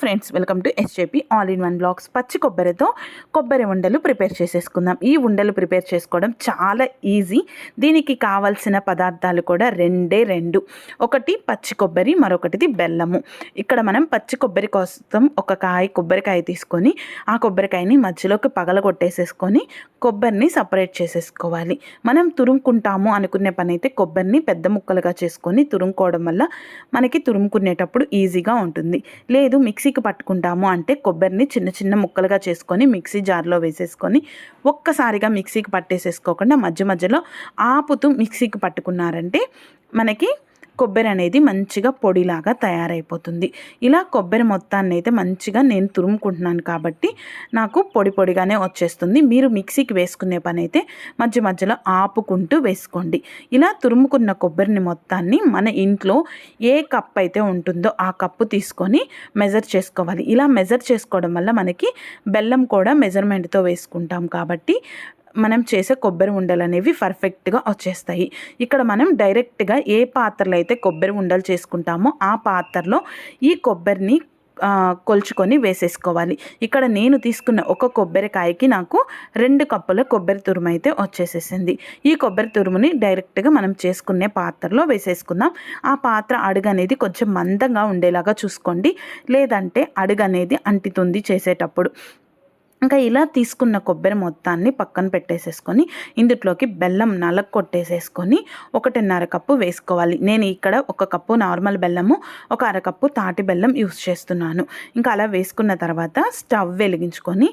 Friends welcome to SJP all in one blogs పచ్చి కొబ్బరితో కొబ్బరి ఉండలు ప్రిపేర్ చేసేసుకుందాం. ఈ ఉండలు ప్రిపేర్ చేసుకోవడం చాలా ఈజీ దీనికి కావలసిన పదార్థాలు కూడా రెండే రెండు. ఒకటి పచ్చి కొబ్బరి మరొకటిది బెల్లము. ఇక్కడ మనం పచ్చి కొబ్బరి కోసం ఒక కాయ కొబ్బరికాయ తీసుకొని ఆ కొబ్బరికాయని మధ్యలోకి పగల కొట్టేసేసుకొని కొబ్బరిని సపరేట్ చేసేసుకోవాలి. మనం తురుముకుంటాము అనుకునే పని అయితే కొబ్బరిని పెద్ద ముక్కలుగా చేసుకొని తురుముకోవడం వల్ల మనకి తురుముకునేటప్పుడు ఈజీగా ఉంటుంది. లేదు మిక్స్ మిక్సీకి పట్టుకుంటాము అంటే కొబ్బరిని చిన్న చిన్న ముక్కలుగా చేసుకొని మిక్సీ జార్లో వేసేసుకొని ఒక్కసారిగా మిక్సీకి పట్టేసేసుకోకుండా మధ్య మధ్యలో ఆపుతూ మిక్సీకి పట్టుకున్నారంటే మనకి కొబ్బరి అనేది మంచిగా పొడిలాగా తయారైపోతుంది. ఇలా కొబ్బరి మొత్తాన్ని అయితే మంచిగా నేను తురుముకుంటున్నాను కాబట్టి నాకు పొడి పొడిగానే వచ్చేస్తుంది. మీరు మిక్సీకి వేసుకునే పని అయితే మధ్య మధ్యలో ఆపుకుంటూ వేసుకోండి. ఇలా తురుముకున్న కొబ్బరిని మొత్తాన్ని మన ఇంట్లో ఏ కప్ అయితే ఉంటుందో ఆ కప్పు తీసుకొని మెజర్ చేసుకోవాలి. ఇలా మెజర్ చేసుకోవడం వల్ల మనకి బెల్లం కూడా మెజర్మెంట్తో వేసుకుంటాం కాబట్టి మనం చేసే కొబ్బరి ఉండలు అనేవి పర్ఫెక్ట్గా వచ్చేస్తాయి. ఇక్కడ మనం డైరెక్ట్గా ఏ పాత్రలో అయితే కొబ్బరి ఉండలు చేసుకుంటామో ఆ పాత్రలో ఈ కొబ్బరిని కొలుచుకొని వేసేసుకోవాలి. ఇక్కడ నేను తీసుకున్న ఒక కొబ్బరికాయకి నాకు రెండు కప్పుల కొబ్బరి తురుము అయితే వచ్చేసేసింది. ఈ కొబ్బరి తురుముని డైరెక్ట్గా మనం చేసుకునే పాత్రలో వేసేసుకుందాం. ఆ పాత్ర అడుగు అనేది కొంచెం మందంగా ఉండేలాగా చూసుకోండి. లేదంటే అడుగు అనేది అంటితుంది చేసేటప్పుడు. ఇంకా ఇలా తీసుకున్న కొబ్బరి మొత్తాన్ని పక్కన పెట్టేసేసుకొని ఇందులోకి బెల్లం నలక కొట్టేసేసుకొని ఒకటిన్నర కప్పు వేసుకోవాలి. నేను ఇక్కడ ఒక కప్పు నార్మల్ బెల్లము ఒక అరకప్పు తాటి బెల్లం యూస్ చేస్తున్నాను. ఇంకా అలా వేసుకున్న తర్వాత స్టవ్ వెలిగించుకొని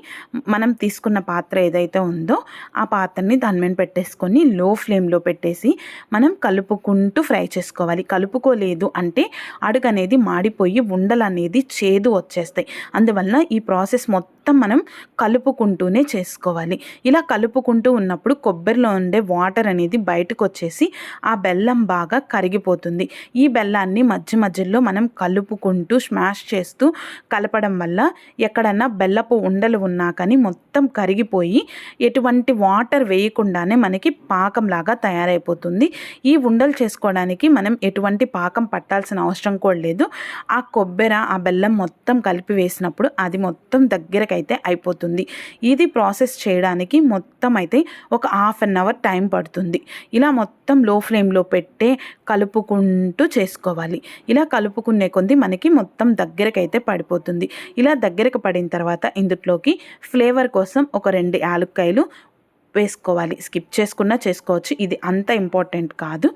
మనం తీసుకున్న పాత్ర ఏదైతే ఉందో ఆ పాత్రని దాని మీద పెట్టేసుకొని లో ఫ్లేమ్లో పెట్టేసి మనం కలుపుకుంటూ ఫ్రై చేసుకోవాలి. కలుపుకోలేదు అంటే అడుగు అనేది మాడిపోయి ఉండలు అనేది చేదు వచ్చేస్తాయి. అందువల్ల ఈ ప్రాసెస్ మొత్తం మొత్తం మనం కలుపుకుంటూనే చేసుకోవాలి. ఇలా కలుపుకుంటూ ఉన్నప్పుడు కొబ్బరిలో ఉండే వాటర్ అనేది బయటకు వచ్చేసి ఆ బెల్లం బాగా కరిగిపోతుంది. ఈ బెల్లాన్ని మధ్య మధ్యలో మనం కలుపుకుంటూ స్మాష్ చేస్తూ కలపడం వల్ల ఎక్కడన్నా బెల్లపు ఉండలు ఉన్నా కానీ మొత్తం కరిగిపోయి ఎటువంటి వాటర్ వేయకుండానే మనకి పాకంలాగా తయారైపోతుంది. ఈ ఉండలు చేసుకోవడానికి మనం ఎటువంటి పాకం పట్టాల్సిన అవసరం కూడా లేదు. ఆ కొబ్బరి ఆ బెల్లం మొత్తం కలిపి వేసినప్పుడు అది మొత్తం అయితే అయిపోతుంది. ఇది ప్రాసెస్ చేయడానికి మొత్తం అయితే ఒక హాఫ్ అన్ అవర్ టైం పడుతుంది. ఇలా మొత్తం లో ఫ్లేమ్లో పెట్టే కలుపుకుంటూ చేసుకోవాలి. ఇలా కలుపుకునే కొద్ది మనకి మొత్తం దగ్గరకైతే పడిపోతుంది. ఇలా దగ్గరకు పడిన తర్వాత ఇందులోకి ఫ్లేవర్ కోసం ఒక రెండు యాలక్కాయలు వేసుకోవాలి. స్కిప్ చేసుకున్నా చేసుకోవచ్చు. ఇది అంత ఇంపార్టెంట్ కాదు.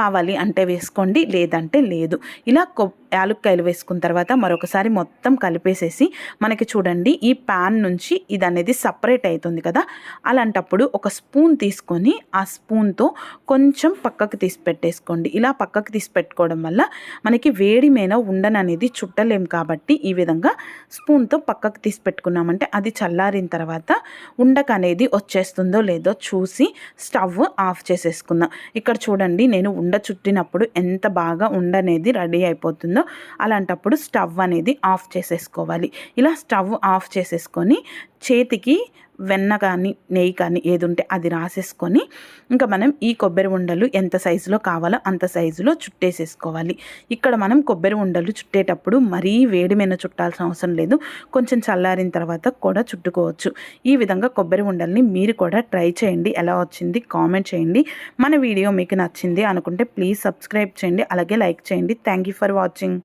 కావాలి అంటే వేసుకోండి లేదంటే లేదు. ఇలా కొ యాలుక్కాయలు వేసుకున్న తర్వాత మరొకసారి మొత్తం కలిపేసేసి మనకి చూడండి ఈ ప్యాన్ నుంచి ఇది అనేది సపరేట్ అవుతుంది కదా. అలాంటప్పుడు ఒక స్పూన్ తీసుకొని ఆ స్పూన్తో కొంచెం పక్కకు తీసి పెట్టేసుకోండి. ఇలా పక్కకు తీసి పెట్టుకోవడం వల్ల మనకి వేడి మీద ఉండననేది చుట్టలేం కాబట్టి ఈ విధంగా స్పూన్తో పక్కకు తీసి పెట్టుకున్నామంటే అది చల్లారిన తర్వాత ఉండక అనేది వచ్చేస్తుందో లేదో చూసి స్టవ్ ఆఫ్ చేసేసుకుందాం. ఇక్కడ చూడండి నేను ఉండ చుట్టినప్పుడు ఎంత బాగా ఉండనేది రెడీ అయిపోతుందో అలాంటప్పుడు స్టవ్ అనేది ఆఫ్ చేసేసుకోవాలి. ఇలా స్టవ్ ఆఫ్ చేసేసుకొని చేతికి వెన్న కానీ నెయ్యి కానీ ఏది ఉంటే అది రాసేసుకొని ఇంకా మనం ఈ కొబ్బరి ఉండలు ఎంత సైజులో కావాలో అంత సైజులో చుట్టేసేసుకోవాలి. ఇక్కడ మనం కొబ్బరి ఉండలు చుట్టేటప్పుడు మరీ వేడి మీద చుట్టాల్సిన అవసరం లేదు. కొంచెం చల్లారిన తర్వాత కూడా చుట్టుకోవచ్చు. ఈ విధంగా కొబ్బరి ఉండల్ని మీరు కూడా ట్రై చేయండి. ఎలా వచ్చింది కామెంట్ చేయండి. మన వీడియో మీకు నచ్చింది అనుకుంటే ప్లీజ్ సబ్స్క్రైబ్ చేయండి. అలాగే లైక్ చేయండి. Thank for watching.